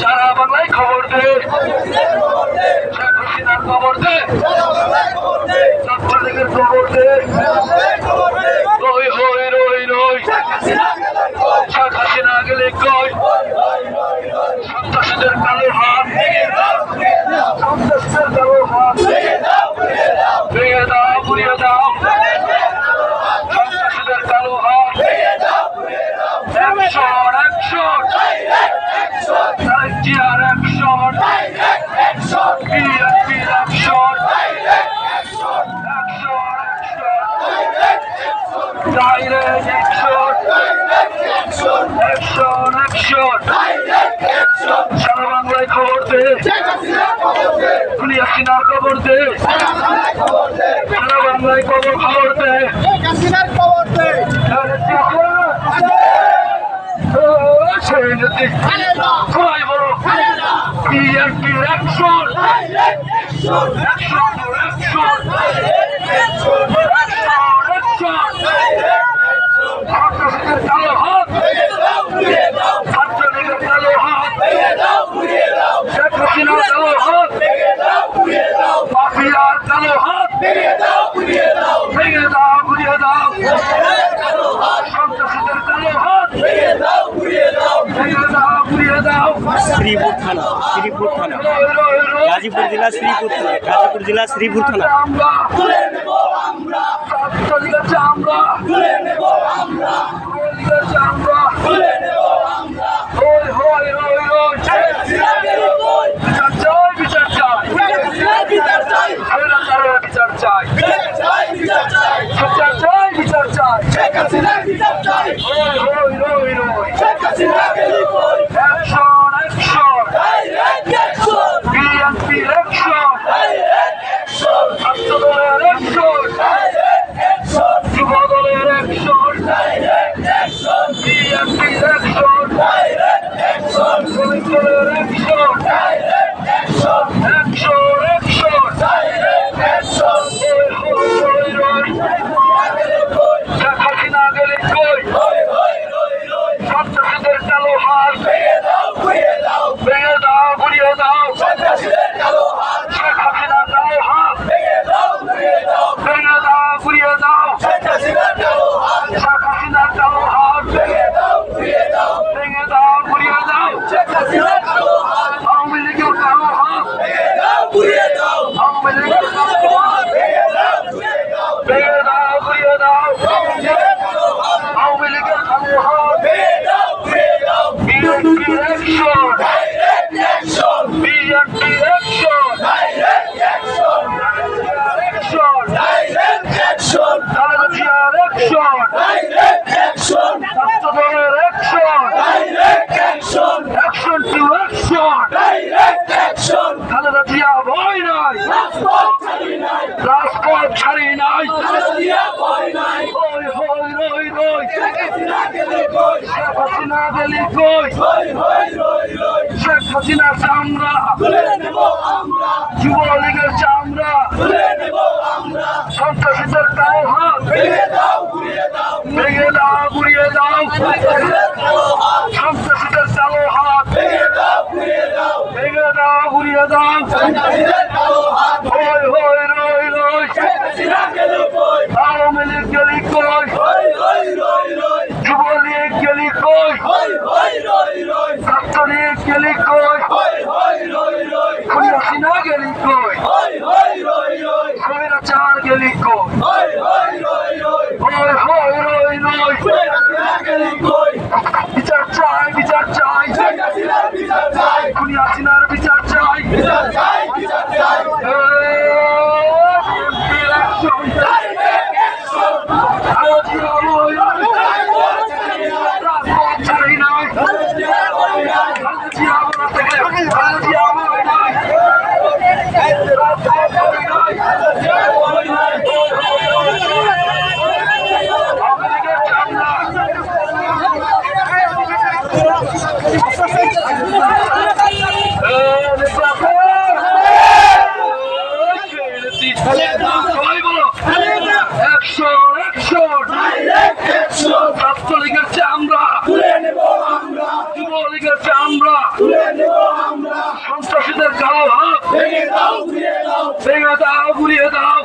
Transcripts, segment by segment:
সারা বাংলায় খবর দে শেখ হাসিনার খবর দে ছাত্রলীগের খবর দে রই রই রই শেখ গেলে কই সন্ত্রাসীদের কালো হাত সন্ত্রাসীদের কালো হাত ভেঙে দাও ঘুরিয়ে দাও সন্ত্রাসীদের কালো হাত একশন একশন জিয়ার একশন বিএনপির action action action direct action action action সারা বাংলায় খবর দে পুলিশ সিনার খবর দে সারা বাংলায় খবর খবর দে সেই যদি সবাই বলো বিএনপির action action action action action ছাত্রলীগের কালো হাত ছাত্রলীগের কালো হাত শেখ হাসিনার কালো হাত মাফিয়ার কালো হাত ভেঙে দাও। ঘুরিয়ে দাও সন্ত্রাসীদের কালো হাত। ভেঙে দাও ঘুরিয়ে দাও। শ্রীপুর থানা শ্রীপুর থানা। রই রই রই গাজীপুর জেলা শ্রীপুর থানা। গাজীপুর জেলা শ্রীপুর থানা। আমরা ওই বিচার চাই বিচার চাই স্বৈরাচারের বিচার চাই। বিচার চাই বিচার চাই। ওই হই রই রই অ্যাকশন অ্যাকশন বিএনপি অ্যাকশন ছাত্র দলের অ্যাকশন যুব দলের অ্যাকশন বিএনপি অ্যাকশন শ্রমিক দলের অ্যাকশন অ্যাকশন অ্যাকশন ওই হই রই রই শেখ হাসিনা গেলে কই সন্ত্রাসীদের কালো হাত ভেঙে দাও ঘুরিয়ে দাও শেখ হাসিনা কালো হাত ভেঙে দাও ঘুরিয়ে দাও শেখ হাসিনার কালো হাত ভেঙে দাও ঘুরিয়ে দাও আওয়ামী লীগের কালো হাত আওয়ামী লীগের কালো হাত ভেঙে দাও ঘুরিয়ে দাও আওয়ামী লীগের কালো হাত বিএনপির অ্যাকশন বিএনপির অ্যাকশন খালেদা জিয়ার অ্যাকশন ছাত্র দলের action action to action Khaleda Zia ভয় নাই রাজপথ ছাড়ি নাই ওই হই রই রই শেখ হাসিনা গেলি কই শেখ হাসিনা চামড়া যুবলীগের চামড়া সন্ত্রাসীদের কালো হাত ভেঙে দাও ঘুরিয়ে দাও সন্ত্রাসীদের কালো হাত ভেঙে দাও ঘুরিয়ে দাও হই হই রই রই আওয়ামী লীগ গেলি কই যুবলীগ গেলি কই ছাত্রলীগ গেলি কই খুনি হাসিনা গেলি কই স্বৈরাচার গেলি কই হই হই রই রই বিচার চাই বিচার চাই খুনি হাসিনার বিচার চাই বিএনপির অ্যাকশন আলোচনা হই রাজপথ ছাড়ি নাই খালেদা জিয়া বলা থেকে খালেদা জিয়া বলে কালো হাত ভেঙে দাও ঘুরিয়ে দাও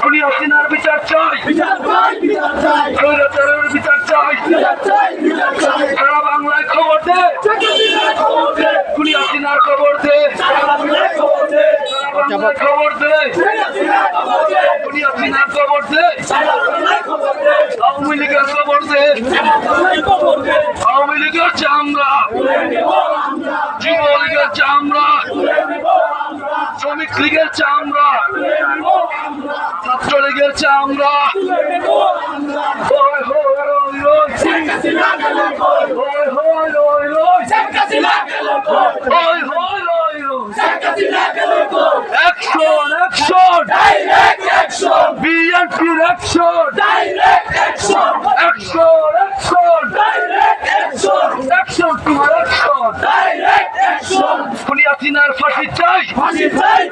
খুনি হাসিনার বিচার চাই স্বৈরাচারের বিচার চাই সারা বাংলায় খবর দে খুনি হাসিনার খবর দে খবর দে খুনি হাসিনার খবর দে আওয়ামী লীগের খবর দে আওয়ামী লীগের চামড়া যুবলীগের চামড়া লীগের চামড়া ছাত্রলীগের চামড়া ওই হই রই রই ওই হই রই রই ওই হই রই রই অ্যাকশন অ্যাকশন বিএনপির অ্যাকশন অ্যাকশন অ্যাকশন অ্যাকশন তোমার অ্যাকশন খুনি হাসিনার ফাঁসি চাই ফাঁসি চাই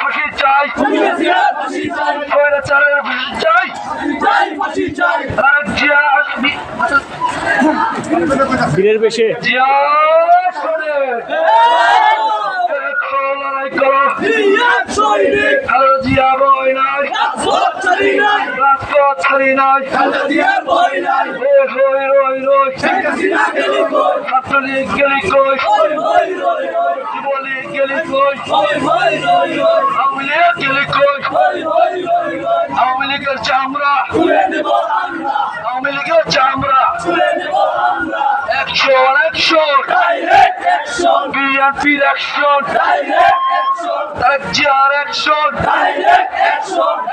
ফাঁসি চাই স্বৈরাচারের ফাঁসি চাই আর জিয়া বীরের বেশে জিয়া শোনে লড়াই করো হ্যালো জিয়া বই নাই রাজপথ ছাড়ি নাই ওই হই রই বেশে। ছাত্রলীগ গেলি কই বিএনপির একশন জিয়ার একশন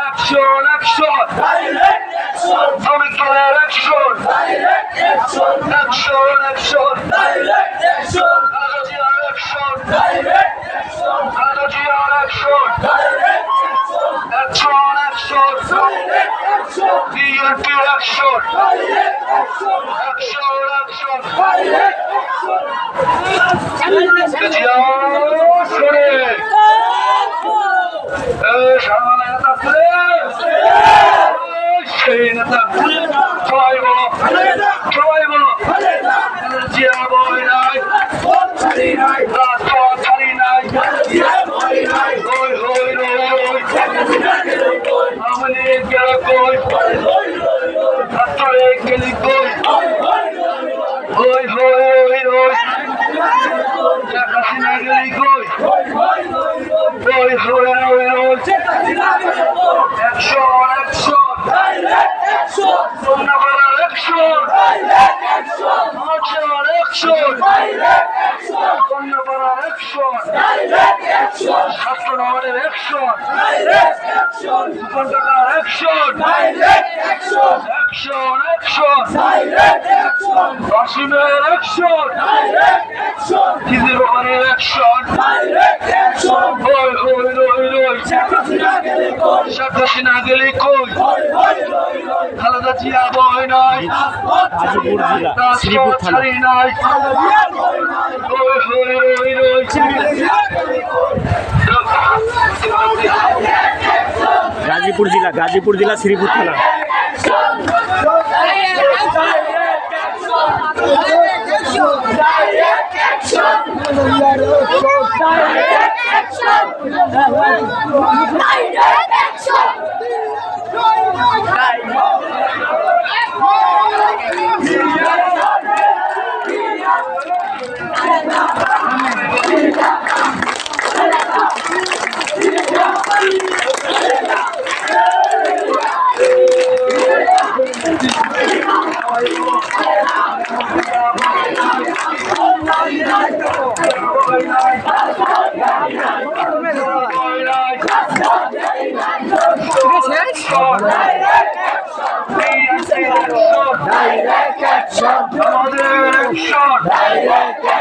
একশন একশন শ্রমিক দলের একশন একশন একশন সবাই জিয়া বই নাই রাজপথ ছাড়ি নাই হই আমলি ছাত্রে গেলি কই ওই হই রই হাসিনা গেলি কই হই একশো একশো কন্যাপাড়ার একশো মাছের একশো কন্যাপাড়ার একশো ছাত্রনগরের একশো কন্টাকার একশো একশো একশো অসীমের একশো কিজির একশো ওই হই রই রই শেখ হাসিনা গেলি কই খালেদা জিয়া বই নাই গাজীপুর জেলা শ্রীপুর থানা। ছাড়ি নাই ওই হই রই রই গাজীপুর জেলা গাজীপুর জেলা শ্রীপুর থানা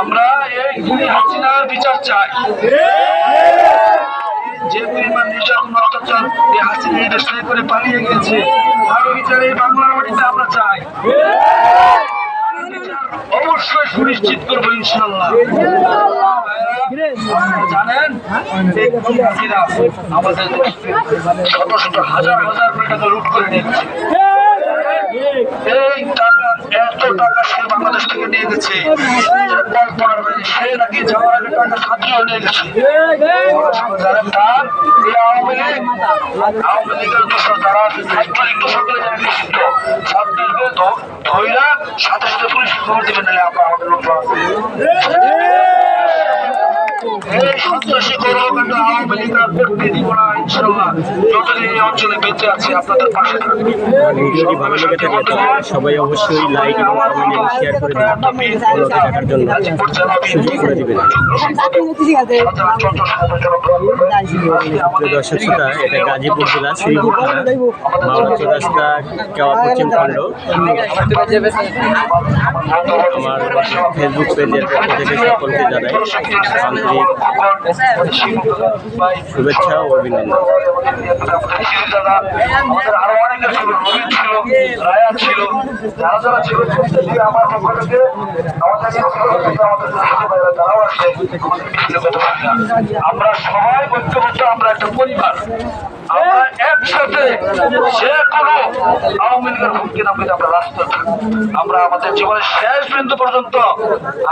আমরা এই খুনি হাসিনার বিচার চাই। যে পরিমাণ নির্যাতন, অত্যাচার এই হাসিনা দেশ করে পালিয়ে গেছে তার বিচার এই বাংলার মাটিতে আমরা চাই। অবশ্যই সুনিশ্চিত করব ইনশাল্লাহ জানেন আমাদের শত শত, হাজার হাজার টাকা লুট করে নিচ্ছে এই এত টাকা সে বাংলাদেশ নিয়ে গেছে। কল্পনার নাকি যাওয়ার আগে টাকা সাথেও নিয়ে গেছে। জানেন এই আওয়ামী লীগ। আওয়ামী লীগের সাথে সাথে পুলিশ খবর দেবেন এই তাহলে সবাই অবশ্যই লাইক এবং কমেন্ট শেয়ার করে থাকার জন্য সুযোগ করে দিবেন দর্শক শ্রোতা এটা গাজীপুর জেলা শ্রীপুর থানা মাওলা চৌরাস্তা কেওয়া পশ্চিম খণ্ড আমার ফেসবুক পেজের পক্ষ থেকে সকলকে জানাই আন্তরিক শুভেচ্ছা ও অভিনন্দন। আমার সবাই আমরা একটা পরিবার। আমরা একসাথে কোনো আমরা থাকব আমরা আমাদের জীবনের শেষ বিন্দু পর্যন্ত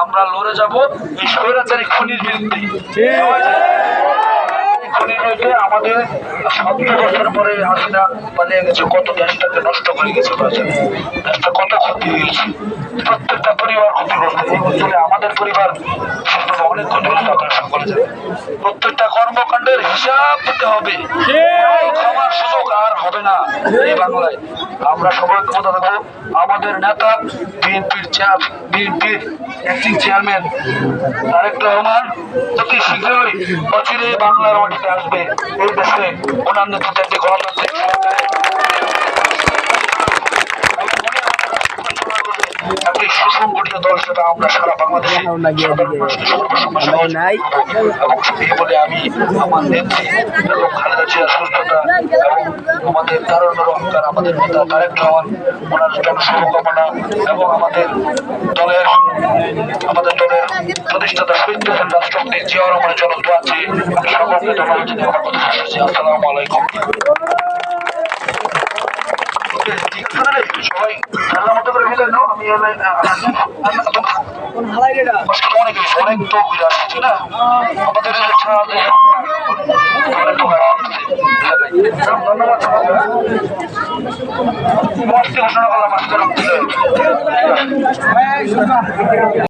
আমরা লড়ে যাব। এই স্বৈরাচারী খুনির বিরুদ্ধে। খুনি হয়েছে আমাদের সত্তর বছর পরে হাসিনা পালিয়ে গেছে কত দেশটাকে নষ্ট করে গেছে দেশটা কত ক্ষতি হয়েছে। প্রত্যেকটা পরিবার ক্ষতিগ্রস্ত এই অঞ্চলে আমাদের পরিবার অনেক ক্ষতিগ্রস্ত আপনারা সকলে জানেন। প্রত্যেকটা কর্মকাণ্ডের হিসাব দিতে হবে। ক্ষমার সুযোগ আর হবে না এই বাংলায়। আমরা সবাই ক্ষমতা থাকব আমাদের নেতা বিএনপির চেয়ার বিএনপির অ্যাক্টিং চেয়ারম্যান তারেক রহমান অতি শীঘ্রই অচিরে বাংলার মাটিতে আসবে। এই দেশে ওনার নেতৃত্বে একটি গণতান্ত্রিক সরকার একটি সুসংগঠিত দল হিসেবে আমরা সারা বাংলাদেশে নাই। এবং এই বলে আমি আমার নেত্রী এবং খালেদা জিয়ার সুস্থতা এবং আমাদের তারুণ্যের অহংকার আমাদের নেতা তারেক রহমান ওনার জনশুভকামনা এবং আমাদের দলের আমাদের দলের প্রতিষ্ঠাতা শহীদ রাষ্ট্রপতি জিয়া রহমানের জন্য দোয়া চেয়ে সকলকে ধন্যবাদ জানিয়ে আমার কথা আসসালামু আলাইকুম? সবাই ঠান্ডা মতো করে ভিতরে নাও আমি অনেক অনেক তো ঘুরে আসছি না আমাদের ঘোষণা করলাম